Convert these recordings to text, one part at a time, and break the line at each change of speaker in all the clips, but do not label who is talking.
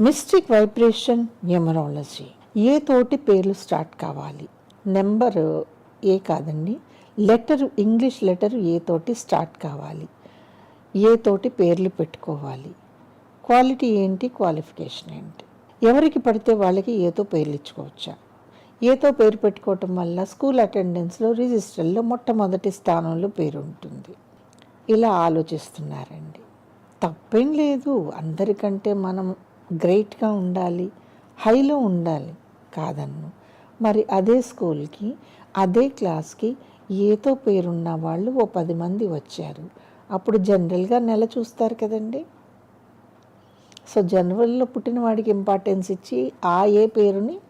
Mystic vibration numerology. ఏ తోటి పేర్లు start కావాలి? నెంబర్ ఏ కాదండి. లెటర్ ఇంగ్లీష్ లెటర్ ఏ తోటి స్టార్ట్ కావాలి? ఏ తోటి పేర్లు పెట్టుకోవాలి? క్వాలిటీ ఏంటి? క్వాలిఫికేషన్ ఏంటి? ఎవరికి పడితే వాళ్ళకి ఏతో పేర్లు ఇచ్చుకోవచ్చా? ఏతో పేరు పెట్టుకోవటం వల్ల స్కూల్ అటెండెన్స్లో రిజిస్టర్లో మొట్టమొదటి స్థానంలో పేరు ఉంటుంది. ఇలా ఆలోచిస్తున్నారండి. తప్పేం లేదు. అందరికంటే మనం గ్రేట్గా ఉండాలి హైలో ఉండాలి కాదన్ను. మరి అదే స్కూల్కి అదే క్లాస్కి ఏతో పేరున్న వాళ్ళు ఓ పది మంది వచ్చారు. అప్పుడు జనరల్గా నెల చూస్తారు కదండి. సో జనవరిలో పుట్టిన వాడికి ఇంపార్టెన్స్ ఇచ్చి ఆ ఏ పేరుని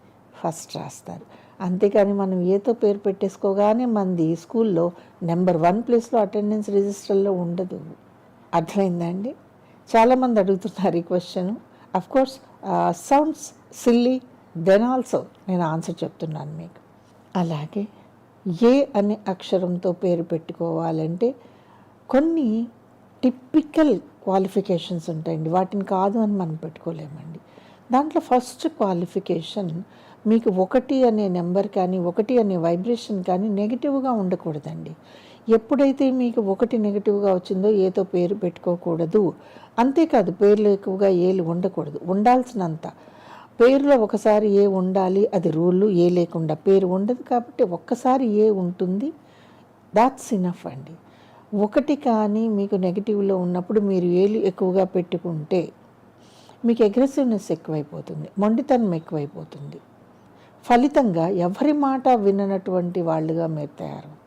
ఫస్ట్ రాస్తారు. అంతేకాని మనం ఏతో పేరు పెట్టేసుకోగానే మంది స్కూల్లో నెంబర్ వన్ ప్లేస్లో అటెండెన్స్ రిజిస్టర్లో ఉండదు. అర్థమైందా అండి? చాలామంది అడుగుతున్నారు ఈ question. Of course sounds silly then also నేను ఆన్సర్ చెప్తున్నాను మీకు. అలాగే ఏ అనే అక్షరంతో పేరు పెట్టుకోవాలంటే కొన్ని టిపికల్ క్వాలిఫికేషన్స్ ఉంటాయండి. వాటిని కాదు అని మనం పెట్టుకోలేమండి. దాంట్లో ఫస్ట్ క్వాలిఫికేషన్ మీకు ఒకటి అనే నెంబర్ కానీ ఒకటి అనే వైబ్రేషన్ కానీ నెగిటివ్గా ఉండకూడదండి. ఎప్పుడైతే మీకు ఒకటి నెగిటివ్గా వచ్చిందో ఏతో పేరు పెట్టుకోకూడదు. అంతేకాదు పేర్లు ఎక్కువగా ఏలు ఉండకూడదు. ఉండాల్సినంత. పేరులో ఒకసారి ఏ ఉండాలి అది రూళ్ళు ఏ లేకుండా పేరు ఉండదు కాబట్టి ఒక్కసారి ఏ ఉంటుంది దాట్స్ ఇనఫ్ అండి. ఒకటి కానీ మీకు నెగిటివ్లో ఉన్నప్పుడు మీరు ఏలు ఎక్కువగా పెట్టుకుంటే మీకు అగ్రెసివ్నెస్ ఎక్కువైపోతుంది మొండితనం ఎక్కువైపోతుంది. ఫలితంగా ఎవరి మాట విననటువంటి వాళ్ళుగా మీరు తయారవుతారు.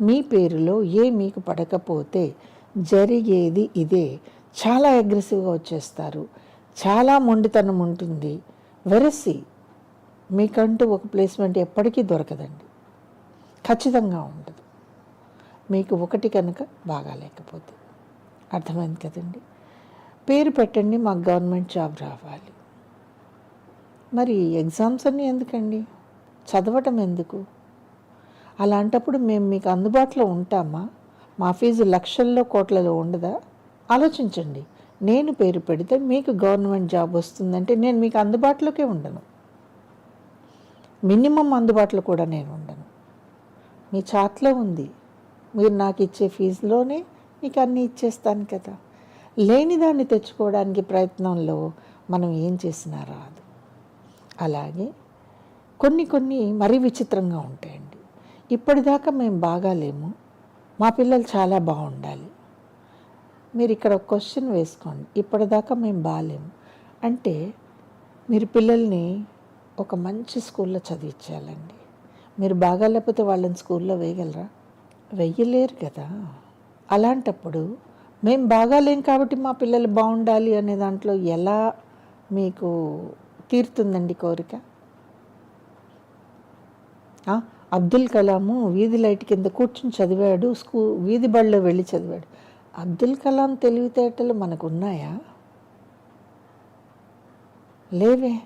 మీ పేరులో ఏ మీకు పడకపోతే జరిగేది ఇదే. చాలా అగ్రెసివ్గా వచ్చేస్తారు. చాలా మొండితనం ఉంటుంది. వెరసి మీకంటూ ఒక ప్లేస్మెంట్ ఎప్పటికీ దొరకదండి. ఖచ్చితంగా ఉండదు. మీకు ఒకటి కనుక బాగా లేకపోతే. అర్థమైంది కదండి? పేరు పెట్టండి మాకు గవర్నమెంట్ జాబ్ రావాలి. మరి ఎగ్జామ్స్ అన్నీ ఎందుకండి? చదవటం ఎందుకు? అలాంటప్పుడు మేము మీకు అందుబాటులో ఉంటామా? మా ఫీజు లక్షల్లో కోట్లలో ఉండదా? ఆలోచించండి. నేను పేరు పెడితే మీకు గవర్నమెంట్ జాబ్ వస్తుందంటే నేను మీకు అందుబాటులోకే ఉండను. మినిమం అందుబాటులో కూడా నేను ఉండను. మీ చాట్లో ఉంది. మీరు నాకు ఇచ్చే ఫీజులోనే మీకు అన్నీ ఇచ్చేస్తాను కదా. లేని దాన్ని తెచ్చుకోవడానికి ప్రయత్నంలో మనం ఏం చేసినా రాదు. అలాగే కొన్ని కొన్ని మరీ విచిత్రంగా ఉంటాయండి. ఇప్పటిదాకా మేము బాగాలేము మా పిల్లలు చాలా బాగుండాలి. మీరు ఇక్కడ ఒక క్వశ్చన్ వేసుకోండి. ఇప్పటిదాకా మేము బాగాలేము అంటే మీరు పిల్లల్ని ఒక మంచి స్కూల్లో చదివించాలండి మీరు బాగా లేకపోతే వాళ్ళని స్కూల్లో వేయగలరా? వెయ్యలేరు కదా. అలాంటప్పుడు మేము బాగాలేం కాబట్టి మా పిల్లలు బాగుండాలి అనే దాంట్లో ఎలా మీకు తీరుతుందండి కోరిక? అబ్దుల్ కలాము వీధి లైట్ కింద కూర్చుని చదివాడు స్కూ వీధి బడిలో వెళ్ళి చదివాడు. అబ్దుల్ కలాం తెలివితేటలు మనకు ఉన్నాయా? లేవే.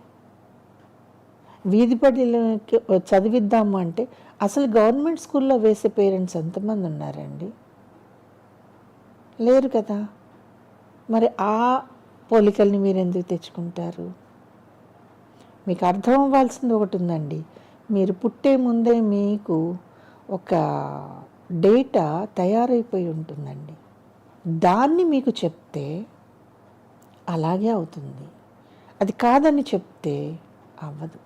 వీధి బడిలోకి చదివిద్దాము అంటే అసలు గవర్నమెంట్ స్కూల్లో వేసే పేరెంట్స్ ఎంతమంది ఉన్నారండి? లేరు కదా. మరి ఆ పోలికల్ని మీరు ఎందుకు తెచ్చుకుంటారు? మీకు అర్థం అవ్వాల్సింది ఒకటి ఉందండి. మీరు పుట్టే ముందే మీకు ఒక డేటా తయారైపోయి ఉంటుందండి. దాన్ని మీకు చెప్తే అలాగే అవుతుంది. అది కాదని చెప్తే అవ్వదు.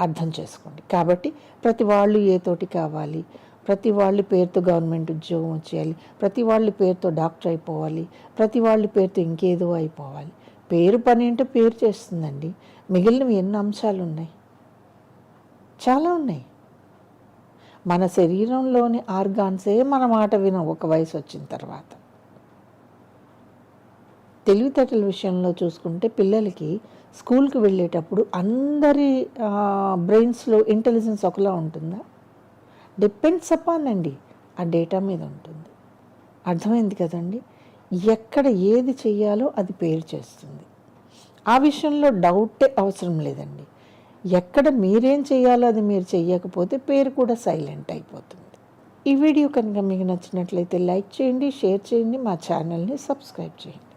అర్థం చేసుకోండి. కాబట్టి ప్రతి వాళ్ళు ఏ తోటి కావాలి? ప్రతి వాళ్ళు పేరుతో గవర్నమెంట్ ఉద్యోగం వచ్చేయాలి. ప్రతి వాళ్ళు పేరుతో డాక్టర్ అయిపోవాలి. ప్రతి వాళ్ళు పేరుతో ఇంకేదో అయిపోవాలి. పేరు పని అంటే పేరు చేస్తుందండి. మిగిలినవి ఎన్ని అంశాలు ఉన్నాయి చాలా ఉన్నాయి. మన శరీరంలోని ఆర్గాన్సే మన మాట విన ఒక వయసు వచ్చిన తర్వాత. తెలివితేటల విషయంలో చూసుకుంటే పిల్లలకి స్కూల్కి వెళ్ళేటప్పుడు అందరి బ్రెయిన్స్లో ఇంటెలిజెన్స్ ఒకలా ఉంటుందా? డిపెండ్స్ అపాన్ అండి. ఆ డేటా మీద ఉంటుంది. అర్థమైంది కదండి? ఎక్కడ ఏది చెయ్యాలో అది పేరు చేస్తుంది. ఆ విషయంలో డౌటే అవసరం లేదండి. ఎక్కడ మీరేం చేయాలో అది మీరు చేయకపోతే పేరు కూడా సైలెంట్ అయిపోతుంది. ఈ వీడియో కనుక మీకు నచ్చినట్లయితే లైక్ చేయండి షేర్ చేయండి మా ఛానల్ని సబ్స్క్రైబ్ చేయండి.